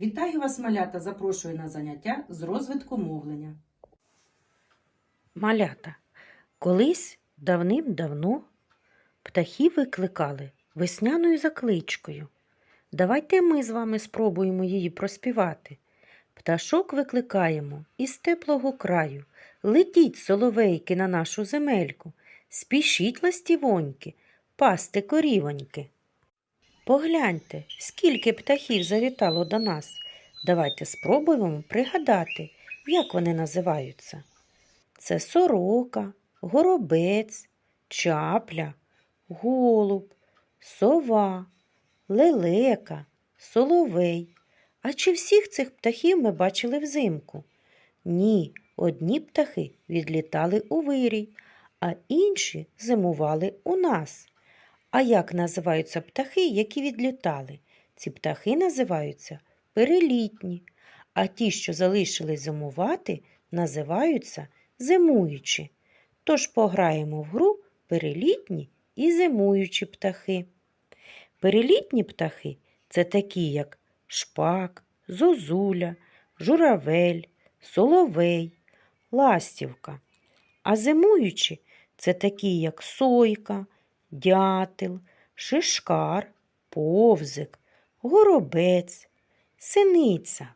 Вітаю вас, малята! Запрошую на заняття з розвитку мовлення. Малята. Колись давним-давно птахів викликали весняною закличкою. Давайте ми з вами спробуємо її проспівати. Пташок викликаємо із теплого краю. Летіть, соловейки, на нашу земельку. Спішіть, ластівоньки, пасти корівоньки. Погляньте, скільки птахів завітало до нас. Давайте спробуємо пригадати, як вони називаються. Це сорока, горобець, чапля, голуб, сова, лелека, соловей. А чи всіх цих птахів ми бачили взимку? Ні, одні птахи відлітали у вирій, а інші зимували у нас. А як називаються птахи, які відлітали? Ці птахи називаються перелітні, а ті, що залишились зимувати, називаються зимуючі. Тож пограємо в гру перелітні і зимуючі птахи. Перелітні птахи це такі, як шпак, зозуля, журавель, соловей, ластівка. А зимуючі це такі, як сойка, дятел, шишкар, повзик, горобець, синиця.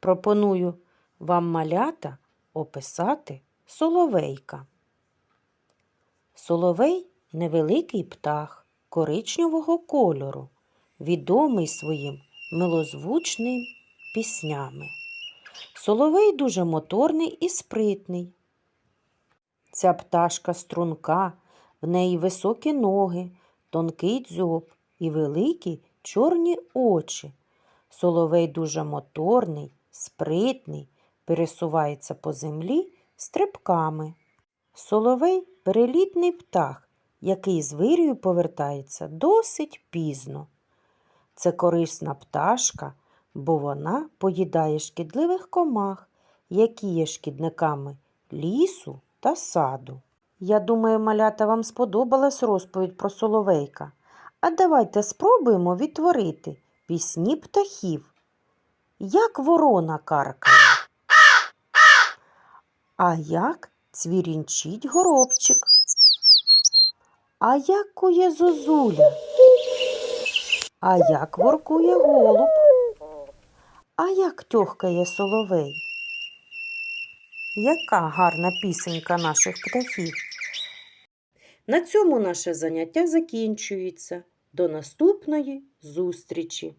Пропоную вам малята описати соловейка. Соловей невеликий птах коричневого кольору, відомий своїм милозвучним піснями. Соловей дуже моторний і спритний. Ця пташка струнка, в неї високі ноги, тонкий дзьоб і великі чорні очі. Соловей дуже моторний, спритний, пересувається по землі стрибками. Соловей перелітний птах, який з вирію повертається досить пізно. Це корисна пташка, бо вона поїдає шкідливих комах, які є шкідниками лісу та саду. Я думаю, малята, вам сподобалась розповідь про соловейка. А давайте спробуємо відтворити пісні птахів. Як ворона каркає. А як цвірінчить горобчик? А як кує зозуля? А як воркує голуб? А як тьохкає соловей? Яка гарна пісенька наших птахів. На цьому наше заняття закінчується. До наступної зустрічі!